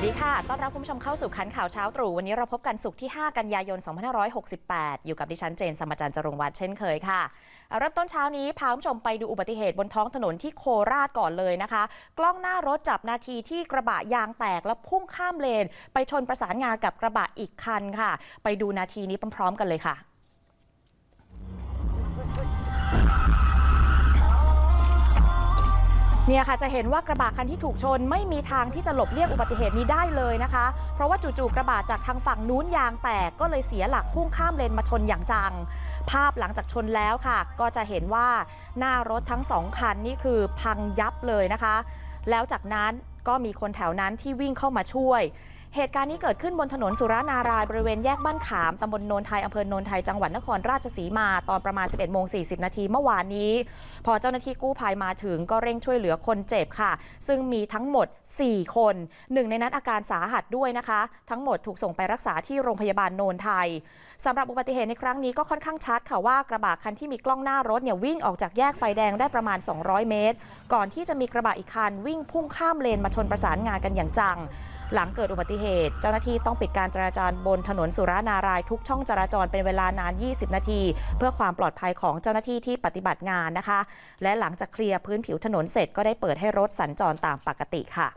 สวัสดีค่ะ ต้อนรับคุณผู้ชมเข้าสู่คันข่าวเช้าตรู่ วันนี้เราพบกันสุขที่ 5 กันยายน 2568 อยู่กับดิฉันเจนสมจันทร์จรงวัฒน์เช่นเคยค่ะเริ่มต้นเช้านี้พาคุณผู้ชมไปดูอุบัติเหตุบนท้องถนนที่โคราชก่อนเลยนะคะ กล้องหน้ารถจับนาทีที่กระบะยางแตกแล้วพุ่งข้ามเลน ไปชนประสานงานกับกระบะอีกคันค่ะ ไปดูนาทีนี้พร้อมๆกันเลยค่ะ เนี่ยค่ะจะเห็นว่ากระบะคันที่ถูกชนไม่มีทางที่จะหลบเลี่ยงอุบัติเหตุนี้ได้เลยนะคะ เพราะว่าจู่ๆกระบะจากทางฝั่งนู้นยางแตกก็เลยเสียหลักพุ่งข้ามเลนมาชนอย่างจัง ภาพหลังจากชนแล้วค่ะ ก็จะเห็นว่าหน้ารถทั้งสองคันนี่คือพังยับเลยนะคะ แล้วจากนั้นก็มีคนแถวนั้นที่วิ่งเข้ามาช่วย เหตุการณ์นี้เกิดขึ้นบนถนนสุรานารายบริเวณแยกบ้านขามตำบลโนนไทยอำเภอโนนไทยจังหวัดนครราชสีมา ตอนประมาณ 11โมง40 นาทีเมื่อวานนี้ พอเจ้าหน้าที่กู้ภัยมาถึงก็เร่งช่วยเหลือคนเจ็บค่ะ ซึ่งมีทั้งหมด 4 คน หนึ่งในนั้นอาการสาหัสด้วยนะคะ ทั้งหมดถูกส่งไปรักษาที่โรงพยาบาลโนนไทยสำหรับอุบัติเหตุในครั้งนี้ก็ค่อนข้างชัดค่ะว่ากระบะคันที่มีกล้องหน้ารถเนี่ยวิ่งออกจากแยกไฟแดงได้ประมาณ 200 เมตร ก่อนที่จะมีกระบะอีกคันวิ่งพุ่งข้ามเลนมาชนประสานงานกันอย่างจัง หลังเกิดอุบัติเหตุ เจ้าหน้าที่ต้องปิดการจราจรบนถนนสุรานารายทุกช่องจราจรเป็นเวลานาน 20 นาที เพื่อความปลอดภัยของเจ้าหน้าที่ที่ปฏิบัติงานนะคะ และหลังจากเคลียร์พื้นผิวถนนเสร็จก็ได้เปิดให้รถสัญจรตามปกติค่ะ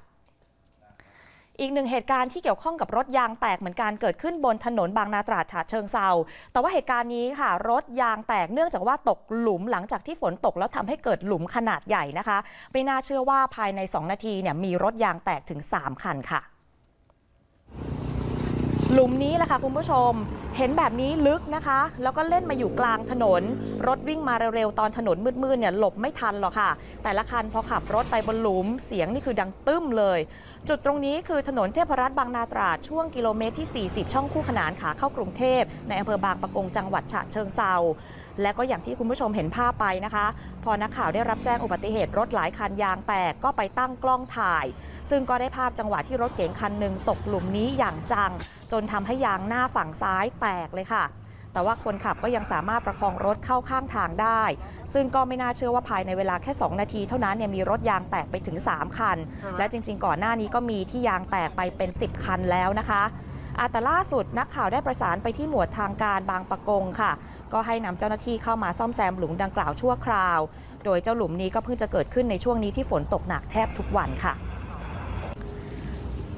อีกหนึ่งเหตุการณ์ที่เกี่ยวข้องกับรถยางแตกเหมือนกันเกิดขึ้นบนถนนบางนาตราดฉะเชิงเซาแต่ว่าเหตุการณ์นี้ค่ะ รถยางแตกเนื่องจากว่าตกหลุมหลังจากที่ฝนตกแล้วทำให้เกิดหลุมขนาดใหญ่นะคะไม่น่าเชื่อว่าภายใน 2 นาทีเนี่ยมีรถยางแตกถึง 3 คันค่ะ หลุมนี้แหละค่ะคุณผู้ชม เห็นแบบนี้ลึกนะคะ แล้วก็เล่นมาอยู่กลางถนน รถวิ่งมาเร็วๆ ตอนถนนมืดๆเนี่ยหลบไม่ทันหรอกค่ะ แต่ละคันพอขับรถไปบนหลุมเสียงนี่คือดังตึ้มเลย จุดตรงนี้คือถนนเทพรัตน์บางนาตราดช่วงกิโลเมตรที่ 40 ช่องคู่ขนานขาเข้ากรุงเทพในอำเภอบางปะกงจังหวัดฉะเชิงเซาและก็อย่างที่คุณผู้ชมเห็นภาพไปนะคะ พอนักข่าวได้รับแจ้งอุบัติเหตุรถหลายคันยางแตกก็ไปตั้งกล้องถ่าย ซึ่งก็ได้ภาพจังหวะที่รถเก๋งคันหนึ่งตกหลุมนี้อย่างจัง จนทำให้ยางหน้าฝั่งซ้ายแตกเลยค่ะ แต่ว่าคนขับก็ยังสามารถประคองรถเข้าข้างทางได้ ซึ่งก็ไม่น่าเชื่อว่าภายในเวลาแค่ 2 นาที เท่านั้นเนี่ยมีรถยางแตกไปถึง 3 คัน และจริง ๆ ก่อนหน้านี้ก็มีที่ยางแตกไปเป็น 10 คันแล้วนะคะอาแต่ล่าสุดนักข่าวได้ประสานไปที่หมวดทางการบางปะกงค่ะ ก็ให้นำเจ้าหน้าที่เข้ามาซ่อมแซมหลุมดังกล่าวชั่วคราว โดยเจ้าหลุมนี้ก็เพิ่งจะเกิดขึ้นในช่วงนี้ที่ฝนตกหนักแทบทุกวันค่ะ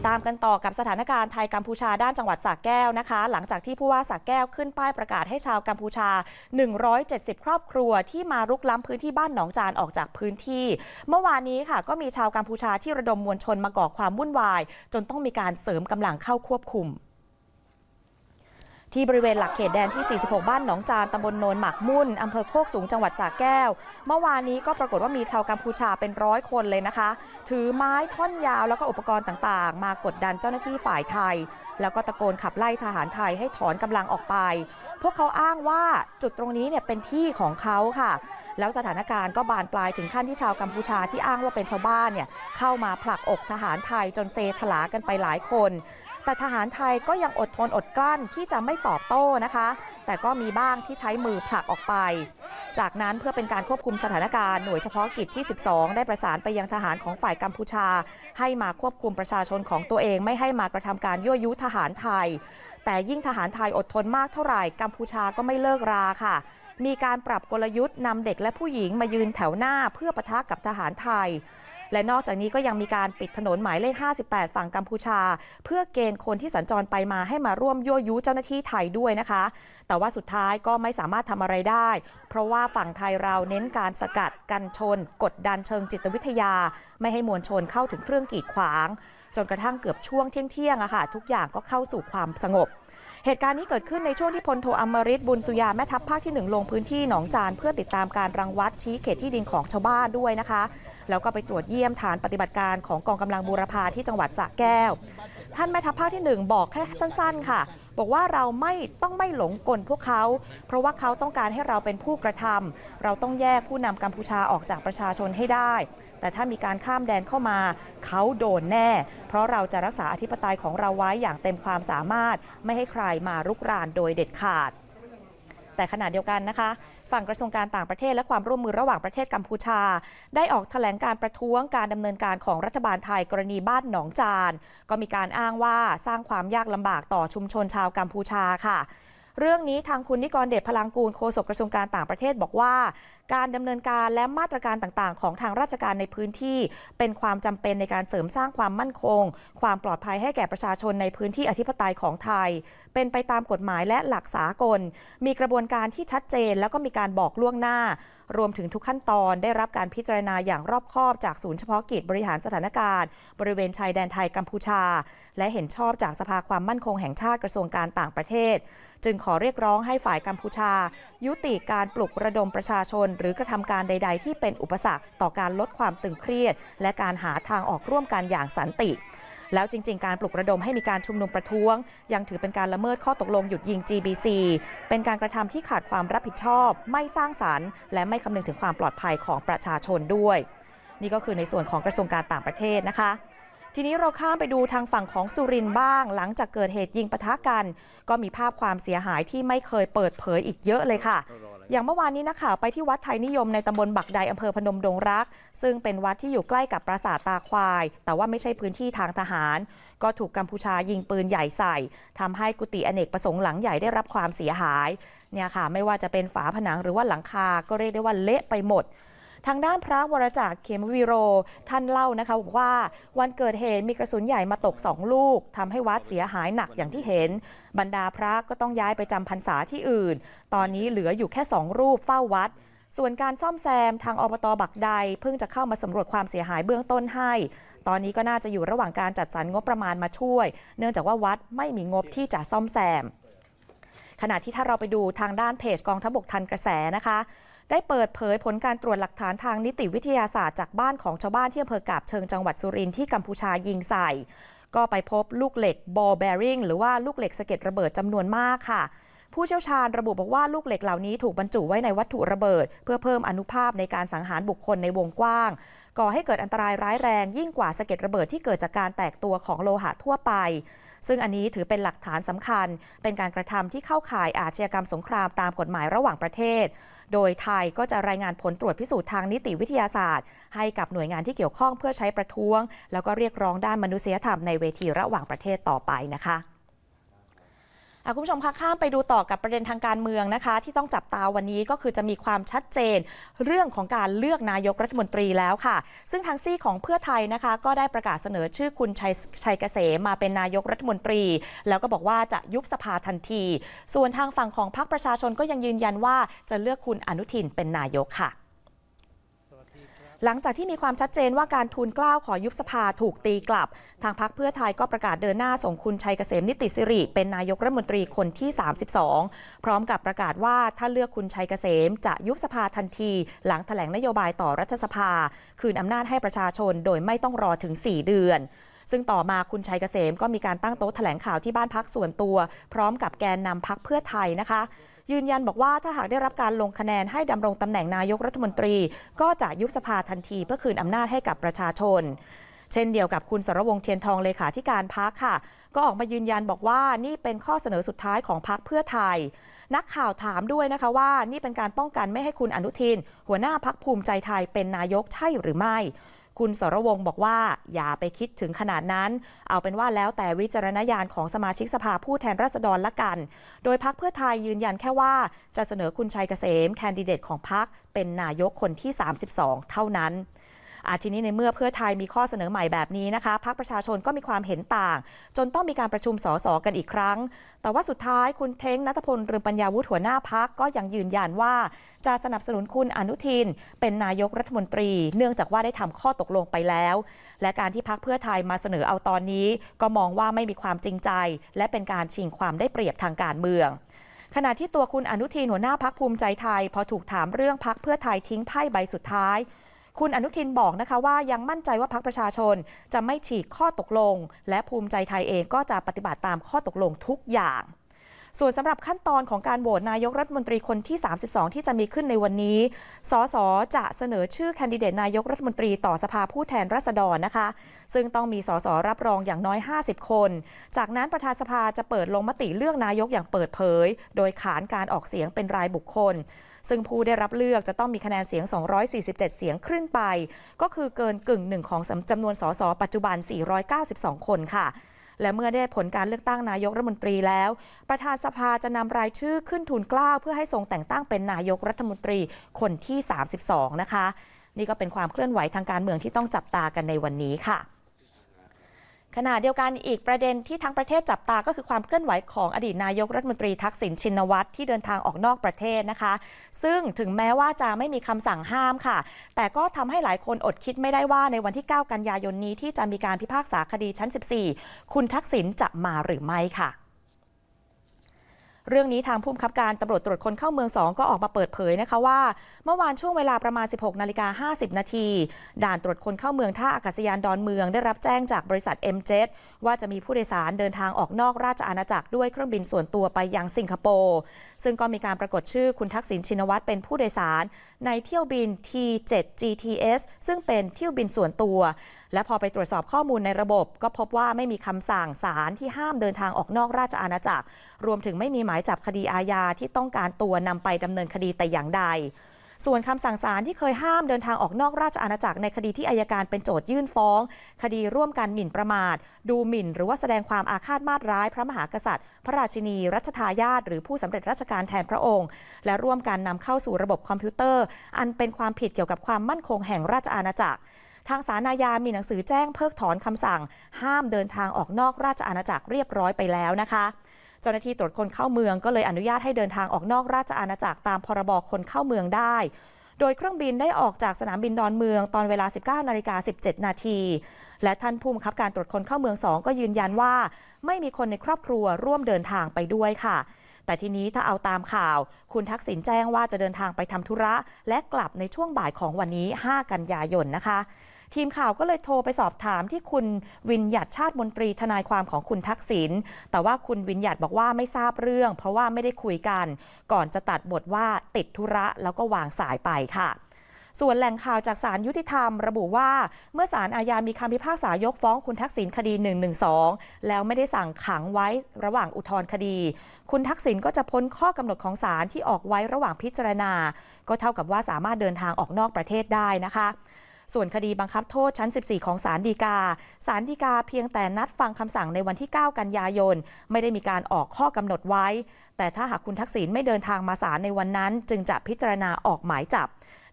ตามกันต่อกับสถานการณ์ไทยกัมพูชาด้านจังหวัดสระแก้วนะคะ หลังจากที่ผู้ว่าสระแก้วขึ้นป้ายประกาศให้ชาวกัมพูชา 170 ครอบครัวที่มารุกล้ำพื้นที่บ้านหนองจานออกจากพื้นที่ เมื่อวานนี้ค่ะ ก็มีชาวกัมพูชาที่ระดมมวลชนมาก่อความวุ่นวาย จนต้องมีการเสริมกำลังเข้าควบคุม ที่บริเวณหลักเขตแดนที่ 46 บ้านหนองจานตำบลโนนหมักมุ่นอำเภอโคกสูงจังหวัดสระแก้ว เมื่อวานนี้ก็ปรากฏว่ามีชาวกัมพูชาเป็นร้อยคนเลยนะคะ ถือไม้ท่อนยาวแล้วก็อุปกรณ์ต่างๆ มากดดันเจ้าหน้าที่ฝ่ายไทย แล้วก็ตะโกนขับไล่ทหารไทยให้ถอนกำลังออกไป พวกเขาอ้างว่าจุดตรงนี้เนี่ยเป็นที่ของเขาค่ะ แล้วสถานการณ์ก็บานปลายถึงขั้นที่ชาวกัมพูชาที่อ้างว่าเป็นชาวบ้านเนี่ยเข้ามาผลักอกทหารไทยจนเซถลากันไปหลายคน แต่ทหารไทยก็ยังอดทนอดกลั้นที่จะไม่ตอบโต้นะคะ แต่ก็มีบ้างที่ใช้มือผลักออกไป จากนั้นเพื่อเป็นการควบคุมสถานการณ์หน่วยเฉพาะกิจที่ 12 ได้ประสานไปยังทหารของฝ่ายกัมพูชา ให้มาควบคุมประชาชนของตัวเองไม่ให้มากระทำการยั่วยุทหารไทย แต่ยิ่งทหารไทยอดทนมากเท่าไหร่กัมพูชาก็ไม่เลิกราค่ะมีการปรับกลยุทธ์นำเด็กและผู้หญิงมายืนแถวหน้าเพื่อปะทะกับทหารไทย และนอกจากนี้ก็ยังมีการปิดถนนหมายเลข 58 ฝั่งกัมพูชา เพื่อเกณฑ์คนที่สัญจรไปมาให้มาร่วมยั่วยุเจ้าหน้าที่ไทยด้วยนะคะ แต่ว่าสุดท้ายก็ไม่สามารถทำอะไรได้ เพราะว่าฝั่งไทยเราเน้นการสกัดกันชน กดดันเชิงจิตวิทยา ไม่ให้มวลชนเข้าถึงเครื่องกีดขวาง จนกระทั่งเกือบช่วงเที่ยงๆอะค่ะ ทุกอย่างก็เข้าสู่ความสงบเหตุการณ์นี้เกิดขึ้นในช่วงที่พลโทอมริตบุญสุยาแม่ทัพภาคที่ 1 ลงพื้นที่หนองจานเพื่อติดตามการรังวัดชี้เขตที่ดินของชาวบ้านด้วยนะคะ แล้วก็ไปตรวจเยี่ยมฐานปฏิบัติการของกองกำลังบูรพาที่จังหวัดสระแก้ว ท่านแม่ทัพภาคที่ 1 บอกแค่สั้น ๆ ค่ะ บอกว่าเราไม่ต้องไม่หลงกลพวกเขา เพราะว่าเขาต้องการให้เราเป็นผู้กระทำเราต้องแยกผู้นำกัมพูชาออกจากประชาชนให้ได้ แต่ถ้ามีการข้ามแดนเข้ามา เขาโดนแน่ เพราะเราจะรักษาอธิปไตยของเราไว้อย่างเต็มความสามารถ ไม่ให้ใครมารุกรานโดยเด็ดขาด แต่ขณะเดียวกันนะคะ ฝั่งกระทรวงการต่างประเทศและความร่วมมือระหว่างประเทศกัมพูชา ได้ออกแถลงการประท้วงการดำเนินการของรัฐบาลไทยกรณีบ้านหนองจาน ก็มีการอ้างว่าสร้างความยากลำบากต่อชุมชนชาวกัมพูชาค่ะเรื่องนี้ทางคุณนิกรเดชพลังกูลโฆษกกระทรวงการต่างประเทศบอกว่า การดำเนินการและมาตรการต่างๆ ของทางราชการในพื้นที่ เป็นความจำเป็นในการเสริมสร้างความมั่นคง ความปลอดภัยให้แก่ประชาชนในพื้นที่อธิปไตยของไทย เป็นไปตามกฎหมายและหลักสากล มีกระบวนการที่ชัดเจน แล้วก็มีการบอกล่วงหน้า รวมถึงทุกขั้นตอนได้รับการพิจารณาอย่างรอบคอบจากศูนย์เฉพาะกิจบริหารสถานการณ์ บริเวณชายแดนไทยกัมพูชา และเห็นชอบจากสภาความมั่นคงแห่งชาติกระทรวงการต่างประเทศ จึงขอเรียกร้องให้ฝ่ายกัมพูชา ยุติการปลุกระดมประชาชน หรือกระทำการใด ๆ ที่เป็นอุปสรรคต่อการลดความตึงเครียด และการหาทางออกร่วมกันอย่างสันติ แล้วจริง ๆ การปลุกระดมให้มีการชุมนุมประท้วง ยังถือเป็นการละเมิดข้อตกลงหยุดยิง GBC เป็นการกระทำที่ขาดความรับผิดชอบ ไม่สร้างสารรค์ และไม่คำนึงถึงความปลอดภัยของประชาชนด้วย นี่ก็คือในส่วนของกระทรวงการต่างประเทศนะคะทีนี้เราข้ามไปดูทางฝั่งของสุรินทร์บ้าง หลังจากเกิดเหตุยิงปะทะกัน ก็มีภาพความเสียหายที่ไม่เคยเปิดเผยอีกเยอะเลยค่ะ อย่างเมื่อวานนี้นักข่าวไปที่วัดไทยนิยมในตำบลบักใดอำเภอพนมดงรัก ซึ่งเป็นวัดที่อยู่ใกล้กับปราสาทตาควาย แต่ว่าไม่ใช่พื้นที่ทางทหาร ก็ถูกกัมพูชายิงปืนใหญ่ใส่ทำให้กุฏิอเนกประสงค์หลังใหญ่ได้รับความเสียหายเนี่ยค่ะไม่ว่าจะเป็นฝาผนังหรือว่าหลังคาก็เรียกได้ว่าเละไปหมด ทางด้านพระวรจักรเขมวิโร ท่านเล่านะคะบอกว่าวันเกิดเหตุมีกระสุนใหญ่มาตกสองลูกทำให้วัดเสียหายหนักอย่างที่เห็น บรรดาพระก็ต้องย้ายไปจำพรรษาที่อื่น ตอนนี้เหลืออยู่แค่สองรูปเฝ้าวัดส่วนการซ่อมแซมทางอบตบักใดเพิ่งจะเข้ามาสำรวจความเสียหายเบื้องต้นให้ ตอนนี้ก็น่าจะอยู่ระหว่างการจัดสรรงบประมาณมาช่วย เนื่องจากว่าวัดไม่มีงบที่จะซ่อมแซม ขณะที่ถ้าเราไปดูทางด้านเพจกองทัพบกทันกระแสนะคะ ได้เปิดเผยผลการตรวจหลักฐานทางนิติวิทยาศาสตร์จากบ้านของชาวบ้านที่อำเภอกาบเชิงจังหวัดสุรินทร์ที่กัมพูชายิงใส่ ก็ไปพบลูกเหล็กบอลแบริงหรือว่าลูกเหล็กสะเก็ดระเบิดจำนวนมากค่ะ ผู้เชี่ยวชาญระบุบอกว่าลูกเหล็กเหล่านี้ถูกบรรจุไว้ในวัตถุระเบิด เพื่อเพิ่มอนุภาพในการสังหารบุคคลในวงกว้างก่อให้เกิดอันตรายร้ายแรงยิ่งกว่าสะเก็ดระเบิดที่เกิดจากการแตกตัวของโลหะทั่วไป ซึ่งอันนี้ถือเป็นหลักฐานสำคัญ เป็นการกระทำที่เข้าข่ายอาชญากรรมสงครามตามกฎหมายระหว่างประเทศ โดยไทยก็จะรายงานผลตรวจพิสูจน์ทางนิติวิทยาศาสตร์ ให้กับหน่วยงานที่เกี่ยวข้องเพื่อใช้ประท้วง แล้วก็เรียกร้องด้านมนุษยธรรมในเวทีระหว่างประเทศต่อไปนะคะอะ คุณผู้ชมคะข้ามไปดูต่อกับประเด็นทางการเมืองนะคะ ที่ต้องจับตาวันนี้ก็คือจะมีความชัดเจน เรื่องของการเลือกนายกรัฐมนตรีแล้วค่ะ ซึ่งทางซี่ของเพื่อไทยนะคะ ก็ได้ประกาศเสนอชื่อคุณชัยชัยเกษมมาเป็นนายกรัฐมนตรี แล้วก็บอกว่าจะยุบสภาทันที ส่วนทางฝั่งของพรรคประชาชนก็ยังยืนยันว่าจะเลือกคุณอนุทินเป็นนายกค่ะ หลังจากที่มีความชัดเจนว่าการทูลกล้าวขอยุบสภาถูกตีกลับ ทางพักเพื่อไทยก็ประกาศเดินหน้าส่งคุณชัยเกษมนิติสิริ เป็นนายกรัฐมนตรีคนที่ 32 พร้อมกับประกาศว่าถ้าเลือกคุณชัยเกษม จะยุบสภาทันที หลังแถลงนโยบายต่อรัฐสภา คืนอำนาจให้ประชาชนโดยไม่ต้องรอถึง 4 เดือนซึ่งต่อมาคุณชัยเกษมก็มีการตั้งโต๊ะแถลงข่าวที่บ้านพักส่วนตัว พร้อมกับแกนนำพักเพื่อไทยนะคะ ยืนยันบอกว่าถ้าหากได้รับการลงคะแนนให้ดำรงตำแหน่งนายกรัฐมนตรี ก็จะยุบสภาทันทีเพื่อคืนอำนาจให้กับประชาชน เช่นเดียวกับคุณสรวงเทียนทองเลขาธิการพักค่ะ ก็ออกมายืนยันบอกว่านี่เป็นข้อเสนอสุดท้ายของพักเพื่อไทยนักข่าวถามด้วยนะคะว่านี่เป็นการป้องกันไม่ให้คุณอนุทิน หัวหน้าพักภูมิใจไทยเป็นนายกใช่หรือไม่ คุณสรวงบอกว่าอย่าไปคิดถึงขนาดนั้น เอาเป็นว่าแล้วแต่วิจารณญาณของสมาชิกสภาผู้แทนราษฎรละกัน โดยพักเพื่อไทยยืนยันแค่ว่าจะเสนอคุณชัยเกษมแคนดิเดตของพักเป็นนายกคนที่ 32 เท่านั้น อาทีนี้ในเมื่อเพื่อไทยมีข้อเสนอใหม่แบบนี้นะคะพักประชาชนก็มีความเห็นต่าง จนต้องมีการประชุมสสกันอีกครั้ง แต่ว่าสุดท้ายคุณเท้งนัทพลเรืองปัญญาวุฒิหัวหน้าพักก็ยังยืนยันว่าจะสนับสนุนคุณอนุทิน เป็นนายกรัฐมนตรี เนื่องจากว่าได้ทำข้อตกลงไปแล้ว และการที่พักเพื่อไทยมาเสนอเอาตอนนี้ ก็มองว่าไม่มีความจริงใจ และเป็นการชิงความได้เปรียบทางการเมืองขณะที่ตัวคุณอนุทินหัวหน้าพักภูมิใจไทย พอถูกถามเรื่องพักเพื่อไทยทิ้งไพ่ใบสุดท้าย คุณอนุทินบอกนะคะว่ายังมั่นใจว่าพักประชาชนจะไม่ฉีกข้อตกลง และภูมิใจไทยเองก็จะปฏิบัติตามข้อตกลงทุกอย่าง ส่วนสำหรับขั้นตอนของการโหวตนายกรัฐมนตรีคนที่ 32 ที่จะมีขึ้นในวันนี้ สสจะเสนอชื่อแคนดิเดตนายกรัฐมนตรีต่อสภาผู้แทนราษฎรนะคะ ซึ่งต้องมีสสรับรองอย่างน้อย 50 คน จากนั้นประธานสภาจะเปิดลงมติเลือกนายกอย่างเปิดเผย โดยขานการออกเสียงเป็นรายบุคคล ซึ่งผู้ได้รับเลือกจะต้องมีคะแนนเสียง 247 เสียงขึ้นไป ก็คือเกินกึ่งหนึ่งของจำนวนสสปัจจุบัน 492 คนค่ะและเมื่อได้ผลการเลือกตั้งนายกรัฐมนตรีแล้ว ประธานสภาจะนำรายชื่อขึ้นทูลเกล้าเพื่อให้ทรงแต่งตั้งเป็นนายกรัฐมนตรีคนที่ 32 นะคะ นี่ก็เป็นความเคลื่อนไหวทางการเมืองที่ต้องจับตากันในวันนี้ค่ะ ขณะเดียวกันอีกประเด็นที่ทั้งประเทศจับตาก็คือความเคลื่อนไหวของอดีตนายกรัฐมนตรีทักษิณชินวัตรที่เดินทางออกนอกประเทศนะคะ ซึ่งถึงแม้ว่าจะไม่มีคำสั่งห้ามค่ะ แต่ก็ทำให้หลายคนอดคิดไม่ได้ว่าในวันที่ 9 กันยายนนี้ที่จะมีการพิพากษาคดีชั้น 14 คุณทักษิณจะมาหรือไม่ค่ะ เรื่องนี้ทางผู้บังคับการตำรวจตรวจคนเข้าเมือง 2 ก็ออกมาเปิดเผยนะคะว่า เมื่อวานช่วงเวลาประมาณ 16นาฬิกา50 นาที ด่านตรวจคนเข้าเมืองท่าอากาศยานดอนเมืองได้รับแจ้งจากบริษัท m j e t ว่าจะมีผู้โดยสารเดินทางออกนอกราชอาณาจักรด้วยเครื่องบินส่วนตัวไปยังสิงคโปร์ซึ่งก็มีการปรากฏชื่อคุณทักษิณชินวัตรเป็นผู้โดยสาร ในเที่ยวบิน T7 GTS ซึ่งเป็นเที่ยวบินส่วนตัว และพอไปตรวจสอบข้อมูลในระบบ ก็พบว่าไม่มีคำสั่งศาลที่ห้ามเดินทางออกนอกราชอาณาจักร รวมถึงไม่มีหมายจับคดีอาญาที่ต้องการตัวนำไปดำเนินคดีแต่อย่างใด ส่วนคำสั่งศาลที่เคยห้ามเดินทางออกนอกราชอาณาจักรในคดีที่อายการเป็นโจทยื่นฟ้อง คดีร่วมกันหมิ่นประมาท ดูหมิ่น หรือว่าแสดงความอาฆาตมาตร้าย พระมหากษัตริย์ พระราชินี รัชทายาทหรือผู้สำเร็จราชการแทนพระองค์ และร่วมกันนำเข้าสู่ระบบคอมพิวเตอร์ อันเป็นความผิดเกี่ยวกับความมั่นคงแห่งราชอาณาจักร ทางสารอาญามีหนังสือแจ้งเพิกถอนคำสั่ง ห้ามเดินทางออกนอกราชอาณาจักรเรียบร้อยไปแล้วนะคะเจ้าหน้าที่ตรวจคนเข้าเมืองก็เลยอนุญาตให้เดินทางออกนอกราชอาณาจักรตามพรบคนเข้าเมืองได้ โดยเครื่องบินได้ออกจากสนามบินดอนเมืองตอนเวลา 19นาฬิกา17 นาที และท่านผู้บังคับการตรวจคนเข้าเมือง 2 ก็ยืนยันว่า ไม่มีคนในครอบครัวร่วมเดินทางไปด้วยค่ะ แต่ทีนี้ถ้าเอาตามข่าว คุณทักษิณแจ้งว่าจะเดินทางไปทำธุระ และกลับในช่วงบ่ายของวันนี้ 5 กันยายนนะคะ ทีมข่าวก็เลยโทรไปสอบถามที่คุณวินหยัดชาติมนตรีทนายความของคุณทักษิณแต่ว่าคุณวินหยัดบอกว่าไม่ทราบเรื่อง เพราะว่าไม่ได้คุยกัน ก่อนจะตัดบทว่าติดธุระแล้วก็วางสายไปค่ะส่วนแหล่งข่าวจากศาลยุติธรรม ระบุว่าเมื่อศาลอาญามีคำพิพากษายกฟ้องคุณทักษิณคดี 112 แล้วไม่ได้สั่งขังไว้ระหว่างอุทธรณ์คดี คุณทักษิณก็จะพ้นข้อกำหนดของศาลที่ออกไว้ระหว่างพิจารณา ก็เท่ากับว่าสามารถเดินทางออกนอกประเทศได้นะคะ ส่วนคดีบังคับโทษชั้น 14 ของศาลฎีกา ศาลฎีกาเพียงแต่นัดฟังคำสั่งในวันที่ 9 กันยายน ไม่ได้มีการออกข้อกำหนดไว้ แต่ถ้าหากคุณทักษิณไม่เดินทางมาศาลในวันนั้น จึงจะพิจารณาออกหมายจับ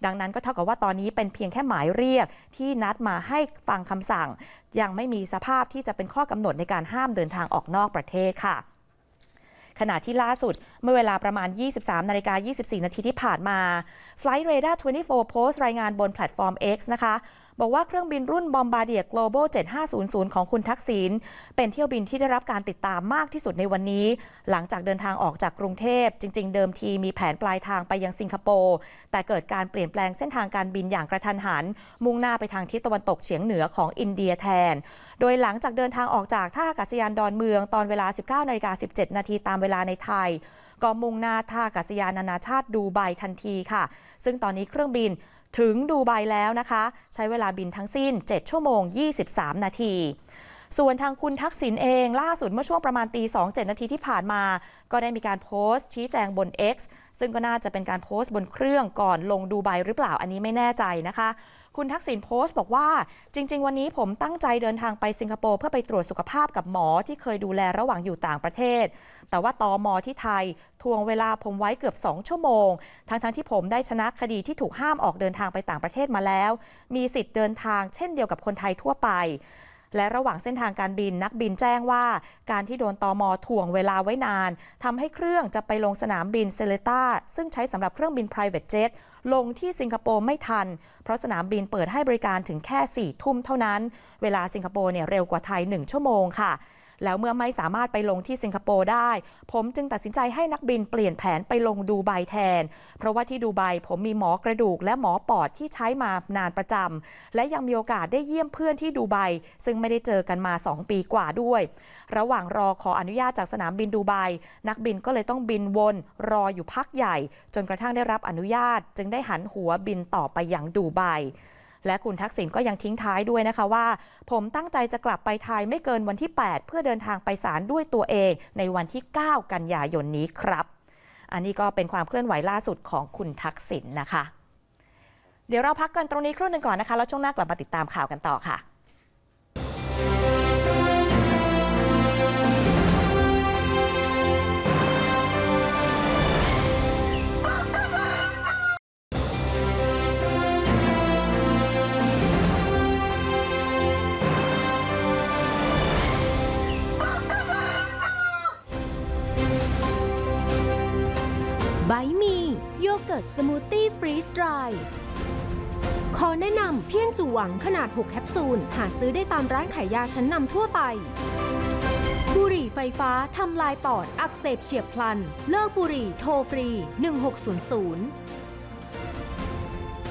ดังนั้นก็เท่ากับว่าตอนนี้เป็นเพียงแค่หมายเรียก ที่นัดมาให้ฟังคำสั่ง ยังไม่มีสภาพที่จะเป็นข้อกำหนดในการห้ามเดินทางออกนอกประเทศค่ะ ขณะที่ล่าสุดเมื่อเวลาประมาณ 23นาฬิกา24 นาทีที่ผ่านมา Flight Radar 24 โพสต์รายงานบนแพลตฟอร์ม X นะคะ บอกว่าเครื่องบินรุ่น Bombardier Global 7500 ของคุณทักษิณเป็นเที่ยวบินที่ได้รับการติดตามมากที่สุดในวันนี้ หลังจากเดินทางออกจากกรุงเทพ จริง ๆ เดิมทีมีแผนปลายทางไปยังสิงคโปร์แต่เกิดการเปลี่ยนแปลงเส้นทางการบินอย่างกระทันหัน มุ่งหน้าไปทางทิศตะวันตกเฉียงเหนือของอินเดียแทน โดยหลังจากเดินทางออกจากท่าอากาศยานดอนเมืองตอนเวลา 19นาฬิกา17 นาทีตามเวลาในไทยก็มุ่งหน้าท่าอากาศยานนานาชาติดูไบทันทีค่ะ ซึ่งตอนนี้เครื่องบิน ถึงดูไบแล้วนะคะ ใช้เวลาบินทั้งสิ้น 7 ชั่วโมง 23 นาทีส่วนทางคุณทักษิณเองล่าสุดเมื่อช่วงประมาณตี2 7นาทีที่ผ่านมา ก็ได้มีการโพสต์ชี้แจงบน X ซึ่งก็น่าจะเป็นการโพสต์บนเครื่องก่อนลงดูไบหรือเปล่าอันนี้ไม่แน่ใจนะคะ คุณทักษิณโพสต์บอกว่า จริง ๆ วันนี้ผมตั้งใจเดินทางไปสิงคโปร์เพื่อไปตรวจสุขภาพกับหมอที่เคยดูแลระหว่างอยู่ต่างประเทศ แต่ว่าตอมอที่ไทย ทวงเวลาผมไว้เกือบ 2 ชั่วโมง ทั้งๆที่ผมได้ชนะคดีที่ถูกห้ามออกเดินทางไปต่างประเทศมาแล้ว มีสิทธิ์เดินทางเช่นเดียวกับคนไทยทั่วไปและระหว่างเส้นทางการบินนักบินแจ้งว่า การที่โดนตอมอถ่วงเวลาไว้นานทำให้เครื่องจะไปลงสนามบินเซเลตาซึ่งใช้สำหรับเครื่องบิน private jet ลงที่สิงคโปร์ไม่ทัน เพราะสนามบินเปิดให้บริการถึงแค่4ทุ่มเท่านั้น เวลาสิงคโปร์เนี่ยเร็วกว่าไทย 1 ชั่วโมงค่ะ แล้วเมื่อไม่สามารถไปลงที่สิงคโปร์ได้ ผมจึงตัดสินใจให้นักบินเปลี่ยนแผนไปลงดูไบแทน เพราะว่าที่ดูไบผมมีหมอกระดูกและหมอปอดที่ใช้มานานประจำและยังมีโอกาสได้เยี่ยมเพื่อนที่ดูไบซึ่งไม่ได้เจอกันมา 2 ปีกว่าด้วย ระหว่างรอขออนุญาตจากสนามบินดูไบนักบินก็เลยต้องบินวนรออยู่พักใหญ่ จนกระทั่งได้รับอนุญาต จึงได้หันหัวบินต่อไปอยังดูไบ และคุณทักษิณก็ยังทิ้งท้ายด้วยนะคะว่า ผมตั้งใจจะกลับไปไทยไม่เกินวันที่ 8 เพื่อเดินทางไปศาลด้วยตัวเอง ในวันที่ 9 กันยายนนี้ครับ อันนี้ก็เป็นความเคลื่อนไหวล่าสุดของคุณทักษิณนะคะ เดี๋ยวเราพักกันตรงนี้ครู่หนึ่งก่อนนะคะแล้วช่วงหน้ากลับมาติดตามข่าวกันต่อค่ะ มูทตี้ฟรีสดรายขอแนะนำเพี้ยนจูหวังขนาด 6 แคปซูล หาซื้อได้ตามร้านขายยาชั้นนำทั่วไปบุหรี่ไฟฟ้าทำลายปอดอักเสบเฉียบพลัน เลิกบุหรี่โทรฟรี 1600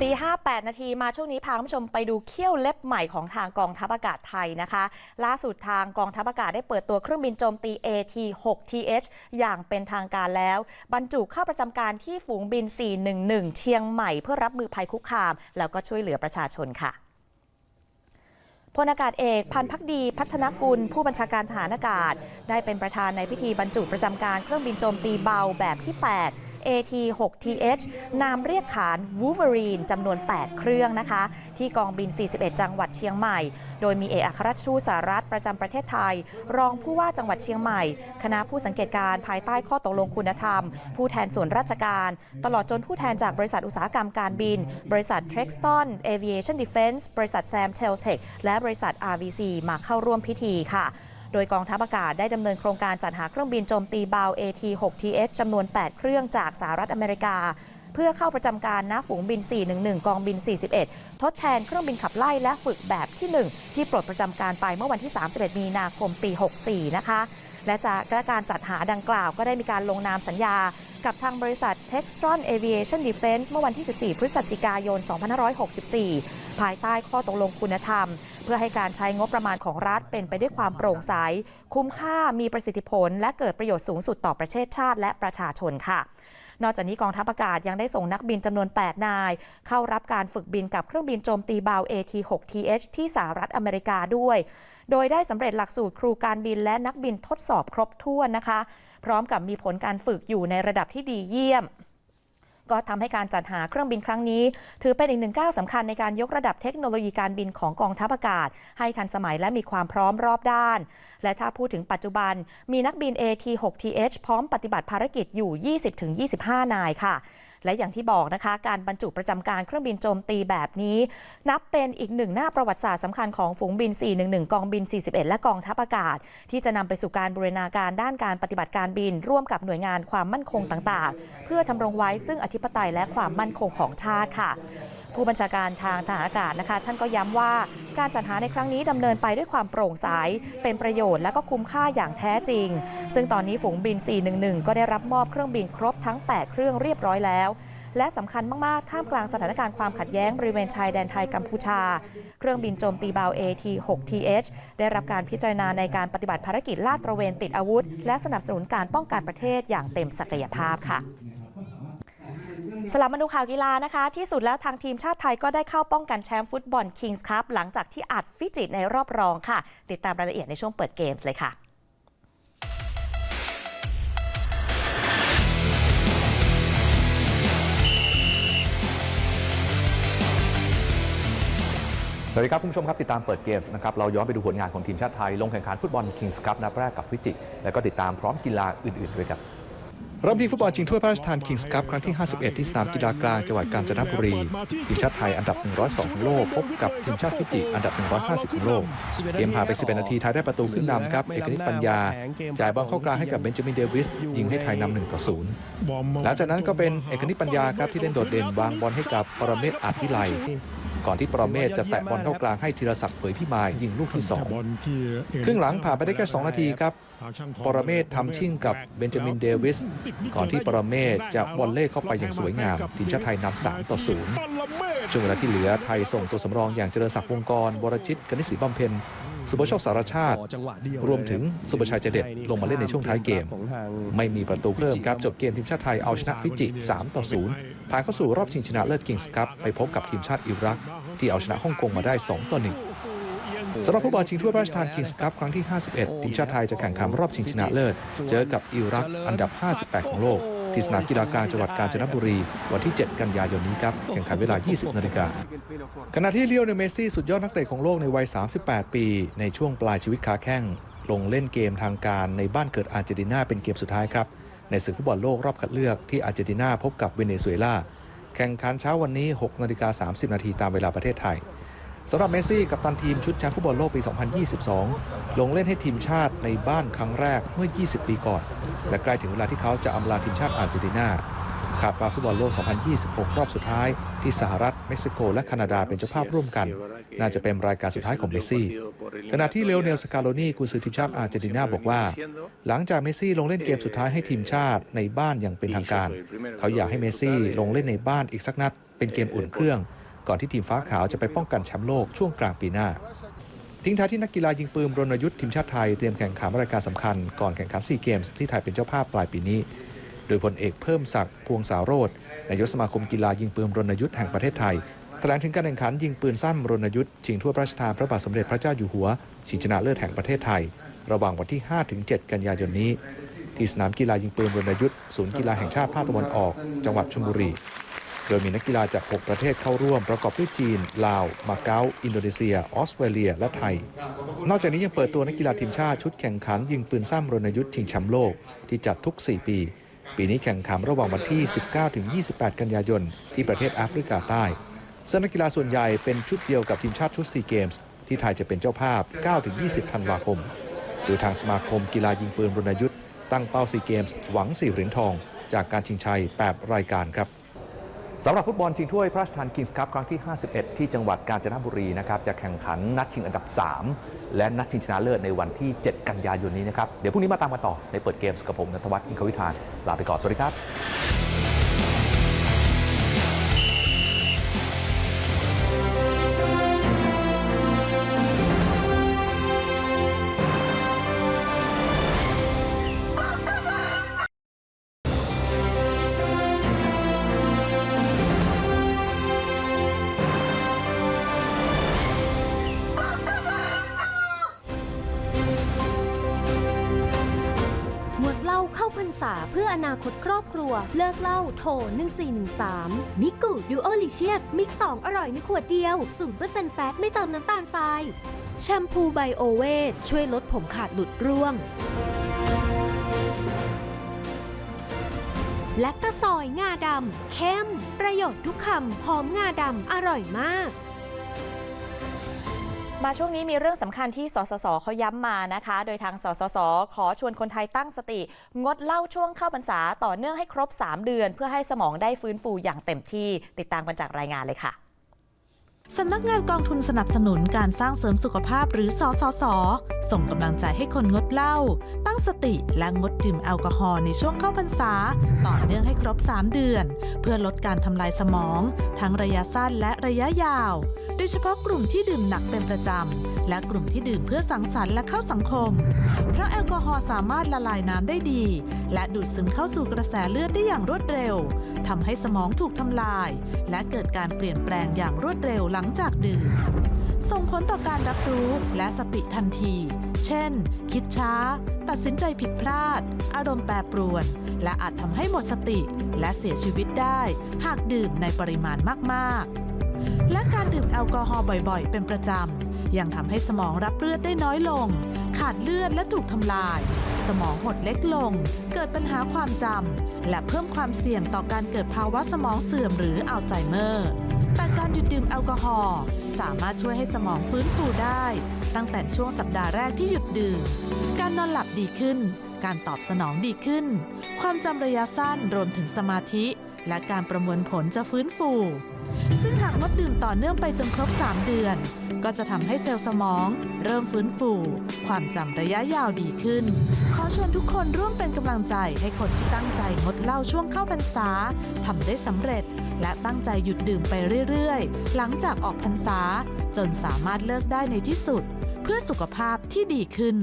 ตีห้าแปดนาทีมาช่วงนี้พาคุณผู้ชมไปดูเขี้ยวเล็บใหม่ของทางกองทัพอากาศไทยนะคะ ล่าสุดทางกองทัพอากาศได้เปิดตัวเครื่องบินโจมตี AT-6TH อย่างเป็นทางการแล้ว บรรจุเข้าประจำการที่ฝูงบิน 411 เชียงใหม่เพื่อรับมือภัยคุกคาม แล้วก็ช่วยเหลือประชาชนค่ะพลอากาศเอกพันพักดีพัฒนกุล ผู้บัญชาการทหารอากาศ ได้เป็นประธานในพิธีบรรจุประจำการเครื่องบินโจมตีเบาแบบที่ 8 AT-6TH นามเรียกขาน Wolverine จำนวน 8 เครื่องนะคะ ที่กองบิน 41 จังหวัดเชียงใหม่ โดยมีเอกอัครราชทูตสหรัฐประจำประเทศไทย รองผู้ว่าจังหวัดเชียงใหม่ คณะผู้สังเกตการภายใต้ข้อตกลงคุณธรรม ผู้แทนส่วนราชการ ตลอดจนผู้แทนจากบริษัทอุตสาหกรรมการบิน บริษัท Trexton Aviation Defense บริษัท Sam Teltech และบริษัท RVC มาเข้าร่วมพิธีค่ะ โดยกองทัพอากาศได้ดำเนินโครงการจัดหาเครื่องบินโจมตีเบา AT-6TH จำนวน 8 เครื่องจากสหรัฐอเมริกา เพื่อเข้าประจำการณฝูงบิน 411 กองบิน 41 ทดแทนเครื่องบินขับไล่และฝึกแบบที่ 1 ที่ปลดประจำการไปเมื่อวันที่ 31 มีนาคมปี 64 นะคะและจากการจัดหาดังกล่าวก็ได้มีการลงนามสัญญา กับทางบริษัท Textron Aviation Defense เมื่อวันที่ 14 พฤศจิกายน 2564 ภายใต้ข้อตกลงคุณธรรม เพื่อให้การใช้งบประมาณของรัฐเป็นไปด้วยความโปร่งใส คุ้มค่ามีประสิทธิผล และเกิดประโยชน์สูงสุดต่อประเทศชาติและประชาชนค่ะนอกจากนี้กองทัพอากาศยังได้ส่งนักบินจำนวน 8 นาย เข้ารับการฝึกบินกับเครื่องบินโจมตีเบา AT-6TH ที่สหรัฐอเมริกาด้วย โดยได้สำเร็จหลักสูตรครูการบินและนักบินทดสอบครบถ้วนนะคะ พร้อมกับมีผลการฝึกอยู่ในระดับที่ดีเยี่ยม ก็ทำให้การจัดหาเครื่องบินครั้งนี้ ถือเป็นอีกหนึ่งก้าวสำคัญในการยกระดับเทคโนโลยีการบินของกองทัพอากาศ ให้ทันสมัยและมีความพร้อมรอบด้าน และถ้าพูดถึงปัจจุบัน มีนักบิน AT-6TH พร้อมปฏิบัติภารกิจอยู่ 20-25 นายค่ะ และอย่างที่บอกนะคะ การบรรจุประจำการเครื่องบินโจมตีแบบนี้ นับเป็นอีกหนึ่งหน้าประวัติศาสตร์สำคัญของฝูงบิน 411 กองบิน 41 และกองทัพอากาศ ที่จะนำไปสู่การบูรณาการด้านการปฏิบัติการบิน ร่วมกับหน่วยงานความมั่นคงต่างๆ เพื่อทำรงไว้ซึ่งอธิปไตยและความมั่นคงของชาติค่ะ ผู้บัญชาการทางทหารอากาศนะคะ ท่านก็ย้ำว่าการจัดหาในครั้งนี้ดำเนินไปด้วยความโปร่งใสเป็นประโยชน์และก็คุ้มค่าอย่างแท้จริง ซึ่งตอนนี้ฝูงบิน 411 ก็ได้รับมอบเครื่องบินครบทั้ง 8 เครื่องเรียบร้อยแล้วและสำคัญมาก ๆ ท่ามกลางสถานการณ์ความขัดแย้งบริเวณชายแดนไทยกัมพูชา เครื่องบินโจมตีเบา AT-6TH ได้รับการพิจารณาในการปฏิบัติภารกิจลาดตระเวนติดอาวุธ และสนับสนุนการป้องกันประเทศอย่างเต็มศักยภาพค่ะ สลับมาดูข่าวกีฬานะคะ ที่สุดแล้วทางทีมชาติไทยก็ได้เข้าป้องกันแชมป์ฟุตบอลคิงส์คัพหลังจากที่อัดฟิจิตในรอบรองค่ะ ติดตามรายละเอียดในช่วงเปิดเกมส์เลยค่ะสวัสดีครับคุณผู้ชมครับ ติดตามเปิดเกมส์นะครับเราย้อนไปดูผลงานของทีมชาติไทย ลงแข่งขันฟุตบอลคิงส์คัพนัดแรกกับฟิจิ แล้วก็ติดตามพร้อมกีฬาอื่นๆด้วยครับ เริ่มที่ฟุตบอลชิงถ้วยพระราชทานคิงส์คัพครั้งที่ 51 ที่สนามกีฬากลางจังหวัดกาญจนบุรี ทีมชาติไทยอันดับ 102 ของโลก พบกับทีมชาติฟิจิ อันดับ 150 ของโลก เกมผ่านไป 11 นาทีไทยได้ประตูขึ้นนำครับ เอกนิตปัญญา จ่ายบอลเข้ากลางให้กับเบนจามินเดวิส ยิงให้ไทยนำ1ต่อ0หลังจากนั้นก็เป็นเอกนิตปัญญาครับที่เล่นโดดเด่นวางบอลให้กับปรเมศอาจวิไล ก่ก่อนที่ปรเมศจะแตะบอลเข้ากลางให้ธีรศักดิ์เผยพิมายยิงลูกที่2บอลที่เอ็นครึ่งหลังผ่านไปได้แค่ 2 นาทีครับทางช่างทองปรเมศทำชิ่งกับเบนจามินเดวิส ก่อนที่ปรเมศจะวอลเล่เข้าไปอย่างสวยงาม ทีมชาติไทยนำ3ต่อ0ช่วงเวลาที่เหลือไทยส่งตัวสำรองอย่างเจริญศักดิ์วงกรวรชิตกนิษฐ์ศรีบำเพ็ญ สุภโชคสารชาติ รวมถึงสุประชัยเจเด็ดลงมาเล่นในช่วงท้ายเกม ไม่มีประตูเพิ่มครับ จบเกมทีมชาติไทยเอาชนะฟิจิ 3 ต่อ 0 ผ่านเข้าสู่รอบชิงชนะเลิศคิงส์คัพไปพบกับทีมชาติอิรัก ที่เอาชนะฮ่องกงมาได้ 2 ต่อ 1สำหรับฟุตบอลชิงถ้วยพระราชทานคิงส์คัพครั้งที่ 51 ทีมชาติไทยจะแข่งขันรอบชิงชนะเลิศ เจอกับอิรักอันดับ 58 ของโลก ที่สนามกีฬากลางจังหวัดกาญจนบุรี วันที่ 7 กันยายนนี้ครับแข่งขันเวลา 20 นาฬิกาขณะที่เลียวเนเมซี่สุดยอดนักเตะของโลกในวัย 38 ปี ในช่วงปลายชีวิตขาแข้ง ลงเล่นเกมทางการในบ้านเกิดอาร์เจนตินาเป็นเกมสุดท้ายครับในศึกฟุตบอลโลกรอบคัดเลือกที่อาร์เจนตินาพบกับเวเนซุเอลาแข่งขันเช้าวันนี้ 6 นาฬิกา 30 นาทีตามเวลาประเทศไทย สำหรับเมสซี่กับตันทีมชุดแชมป์ฟุตบอลโลกปี 2022 ลงเล่นให้ทีมชาติในบ้านครั้งแรกเมื่อ 20 ปีก่อน และใกล้ถึงเวลาที่เขาจะอำลาทีมชาติอาร์เจนตินาคาดว่าฟุตบอลโลก 2026 รอบสุดท้าย ที่สหรัฐ เม็กซิโก และแคนาดาเป็นเจ้าภาพร่วมกัน น่าจะเป็นรายการสุดท้ายของเมสซี่ ขณะที่เลโอเนล สกาโลนีกุนซือทีมชาติอาร์เจนตินาบอกว่า หลังจากเมสซี่ลงเล่นเกมสุดท้ายให้ทีมชาติในบ้านอย่างเป็นทางการ เขาอยากให้เมสซี่ลงเล่นในบ้านอีกสักนัด เป็นเกมอุ่นเครื่อง ก่อนที่ทีมฟ้าขาวจะไปป้องกันแชมป์โลกช่วงกลางปีหน้า ทิ้งท้ายที่นักกีฬายิงปืนรณยุทธ์ทีมชาติไทยเตรียมแข่งขันรายการสำคัญก่อนแข่งขันซีเกมส์ที่ไทยเป็นเจ้าภาพปลายปีนี้ โดยพลเอกเพิ่มศักดิ์พวงสาวโรธนายกสมาคมกีฬายิงปืนรณยุทธ์แห่งประเทศไทยแถลงถึงการแข่งขันยิงปืนสั้นรณยุทธ์ชิงถ้วยพระราชทานพระบาทสมเด็จพระเจ้าอยู่หัว ชิงชนะเลิศแห่งประเทศไทย ระหว่างวันที่ 5-7 กันยายนนี้ ที่สนามกีฬายิงปืนรณยุทธ์ศูนย์กีฬาแห่งชาติภาคตะวันออก จังหวัดชลบุรี โดยมีนักกีฬาจาก 6 ประเทศเข้าร่วมประกอบด้วยจีน ลาว มาเก๊า อินโดนีเซีย ออสเตรเลีย และไทย นอกจากนี้ยังเปิดตัวนักกีฬาทีมชาติชุดแข่งขันยิงปืนสั้นรณยุทธ์ชิงแชมป์โลกที่จัดทุก 4 ปี ปีนี้แข่งขันระหว่างวันที่ 19-28 กันยายน ที่ประเทศแอฟริกาใต้ซึ่งนักกีฬาส่วนใหญ่เป็นชุดเดียวกับทีมชาติชุดซีเกมส์ที่ไทยจะเป็นเจ้าภาพ 9-20 ธันวาคม โดยทางสมาคมกีฬายิงปืนรณยุทธ์ตั้งเป้าซีเกมส์หวัง4เหรียญทอง จากการชิงชัย 8 รายการครับ สำหรับฟุตบอลชิงถ้วยพระราชทานคิงส์คัพครั้งที่ 51 ที่จังหวัดกาญจนบุรีนะครับจะแข่งขันนัดชิงอันดับ 3 และนัดชิงชนะเลิศในวันที่ 7 กันยายนนี้นะครับ เดี๋ยวพรุ่งนี้มาตามกันต่อในเปิดเกมส์กับผมนัทวัฒน์อินควิธาน ลาไปก่อน สวัสดีครับ นาคตครอบครัว เลิกเหล้าโทร 1413 มิกูดูโอลิเชียส มิก2อร่อยในขวดเดียว 0%แฟตไม่เติมน้ำตาลทราย แชมพูไบโอเวทช่วยลดผมขาดหลุดร่วงและตะซอยงาดำเข้ม ประโยชน์ทุกคำหอมงาดำอร่อยมาก มาช่วงนี้มีเรื่องสำคัญที่สสสเขาย้ำมานะคะ โดยทางสสสขอชวนคนไทยตั้งสติ งดเหล้าช่วงเข้าพรรษาต่อเนื่องให้ครบ 3 เดือน เพื่อให้สมองได้ฟื้นฟูอย่างเต็มที่ติดตามกันจากรายงานเลยค่ะ สำนักงานกองทุนสนับสนุนการสร้างเสริมสุขภาพหรือสสส ส่งกำลังใจให้คนงดเหล้า ตั้งสติและงดดื่มแอลกอฮอล์ในช่วงเข้าพรรษา ต่อเนื่องให้ครบ 3 เดือน เพื่อลดการทำลายสมอง ทั้งระยะสั้นและระยะยาว โดยเฉพาะกลุ่มที่ดื่มหนักเป็นประจำ และกลุ่มที่ดื่มเพื่อสังสรรค์และเข้าสังคม เพราะแอลกอฮอล์สามารถละลายน้ำได้ดี และดูดซึมเข้าสู่กระแสเลือดได้อย่างรวดเร็วทำให้สมองถูกทำลาย และเกิดการเปลี่ยนแปลงอย่างรวดเร็วหลังจากดื่ม ส่งผลต่อการรับรู้และสติทันที เช่น คิดช้า ตัดสินใจผิดพลาด อารมณ์แปรปรวน และอาจทำให้หมดสติและเสียชีวิตได้ หากดื่มในปริมาณมากๆ และการดื่มแอลกอฮอล์บ่อยๆ เป็นประจำ ยังทำให้สมองรับเลือดได้น้อยลง ขาดเลือดและถูกทำลาย สมองหดเล็กลง เกิดปัญหาความจำ และเพิ่มความเสี่ยงต่อการเกิดภาวะสมองเสื่อมหรืออัลไซเมอร์แต่การหยุดดื่มแอลกอฮอล์สามารถช่วยให้สมองฟื้นฟูได้ ตั้งแต่ช่วงสัปดาห์แรกที่หยุดดื่ม การนอนหลับดีขึ้น การตอบสนองดีขึ้น ความจำระยะสั้นรวมถึงสมาธิ และการประมวลผลจะฟื้นฟู ซึ่งหากงดดื่มต่อเนื่องไปจนครบ 3 เดือน ก็จะทำให้เซลล์สมอง เริ่มฟื้นฟู ความจำระยะยาวดีขึ้น ขอชวนทุกคนร่วมเป็นกำลังใจให้คนที่ตั้งใจงดเหล้าช่วงเข้าพรรษาทำได้สำเร็จ และตั้งใจหยุดดื่มไปเรื่อยๆ หลังจากออกพรรษา จนสามารถเลิกได้ในที่สุด เพื่อสุขภาพที่ดีขึ้น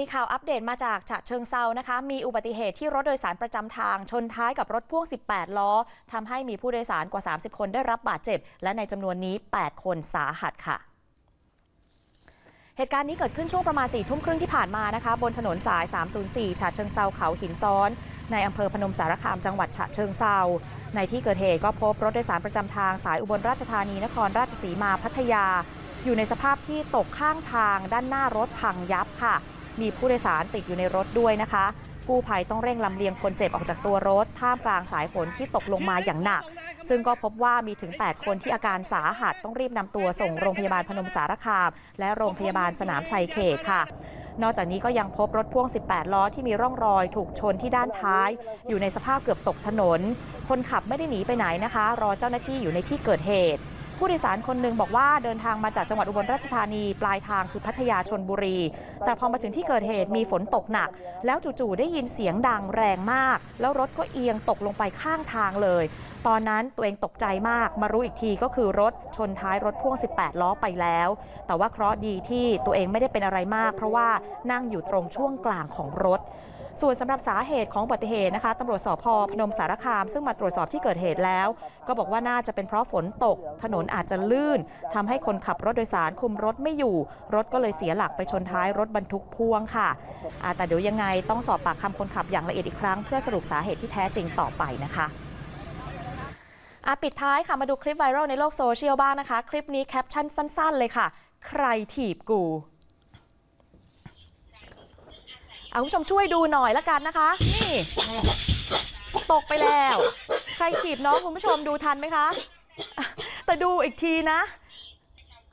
มีข่าวอัปเดตมาจากฉะเชิงเซานะคะ มีอุบัติเหตุที่รถโดยสารประจำทาง ชนท้ายกับรถพ่วง 18 ล้อทำให้มีผู้โดยสารกว่า 30 คนได้รับบาดเจ็บ และในจำนวนนี้ 8 คนสาหัสค่ะเหตุการณ์นี้เกิดขึ้นช่วงประมาณ4ี่ทุ่มครึ่งที่ผ่านมานะคะ บนถนนสาย 304 ฉะเชิงเซาเขาหินซ้อน ในอำเภอพนมสารคามจังหวัดฉะเชิงเซาในที่เกิดเหตุก็พบรถโดยสารประจำทางสายอุบลราชธานีนครราชสีมาพัทยา อยู่ในสภาพที่ตกข้างทางด้านหน้ารถพังยับค่ะ มีผู้โดยสารติดอยู่ในรถด้วยนะคะ กู้ภัยต้องเร่งลำเลียงคนเจ็บออกจากตัวรถ ท่ามกลางสายฝนที่ตกลงมาอย่างหนัก ซึ่งก็พบว่ามีถึง 8 คนที่อาการสาหัสต้องรีบนำตัวส่งโรงพยาบาลพนมสารคาม และโรงพยาบาลสนามชัยเขตค่ะนอกจากนี้ก็ยังพบรถพ่วง 18 ล้อที่มีร่องรอยถูกชนที่ด้านท้าย อยู่ในสภาพเกือบตกถนน คนขับไม่ได้หนีไปไหนนะคะ รอเจ้าหน้าที่อยู่ในที่เกิดเหตุ ผู้โดยสารคนหนึ่งบอกว่าเดินทางมาจากจังหวัดอุบลราชธานี ปลายทางคือพัทยาชนบุรี แต่พอมาถึงที่เกิดเหตุมีฝนตกหนัก แล้วจู่ๆได้ยินเสียงดังแรงมาก แล้วรถก็เอียงตกลงไปข้างทางเลย ตอนนั้นตัวเองตกใจมาก มารู้อีกทีก็คือรถชนท้ายรถพ่วง 18 ล้อไปแล้ว แต่ว่าเคราะห์ดีที่ตัวเองไม่ได้เป็นอะไรมาก เพราะว่านั่งอยู่ตรงช่วงกลางของรถ ส่วนสำหรับสาเหตุของอุบัติเหตุนะคะตำรวจสพพนมสารคาม ซึ่งมาตรวจสอบที่เกิดเหตุแล้ว ก็บอกว่าน่าจะเป็นเพราะฝนตก ถนนอาจจะลื่นทำให้คนขับรถโดยสารคุมรถไม่อยู่ รถก็เลยเสียหลักไปชนท้ายรถบรรทุกพ่วงค่ะแต่เดี๋ยวยังไงต้องสอบปากคำคนขับอย่างละเอียดอีกครั้งเพื่อสรุปสาเหตุที่แท้จริงต่อไปนะคะอะปิดท้ายค่ะ มาดูคลิปไวรัลในโลกโซเชียลบ้างนะคะ คลิปนี้แคปชั่นสั้น ๆ เลยค่ะ ใครถีบกู เอา คุณผู้ชมช่วยดูหน่อยละกันนะคะ นี่ ตกไปแล้ว ใครถีบน้องคุณผู้ชมดูทันไหมคะ แต่ดูอีกทีนะ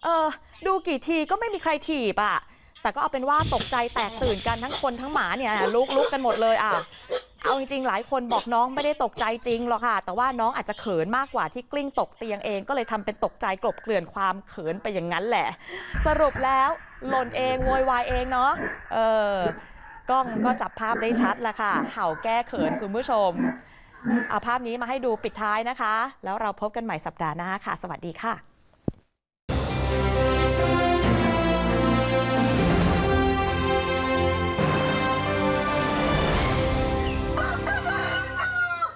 เออดูกี่ทีก็ไม่มีใครถีบอะแต่ก็เอาเป็นว่าตกใจแตกตื่นกันทั้งคนทั้งหมาเนี่ยลุกลุกกันหมดเลยอะเอาจริงๆ หลายคนบอกน้องไม่ได้ตกใจจริงหรอกค่ะ แต่ว่าน้องอาจจะเขินมากกว่าที่กลิ้งตกเตียงเองก็เลยทำเป็นตกใจกลบเกลื่อนความเขินไปอย่างนั้นแหละ สรุปแล้วหล่นเองโวยวายเองเนาะเออ กล้องก็จับภาพได้ชัดแล้วค่ะ เห่าแก้เขินคุณผู้ชม เอาภาพนี้มาให้ดูปิดท้ายนะคะ แล้วเราพบกันใหม่สัปดาห์หน้าค่ะ สวัสดีค่ะ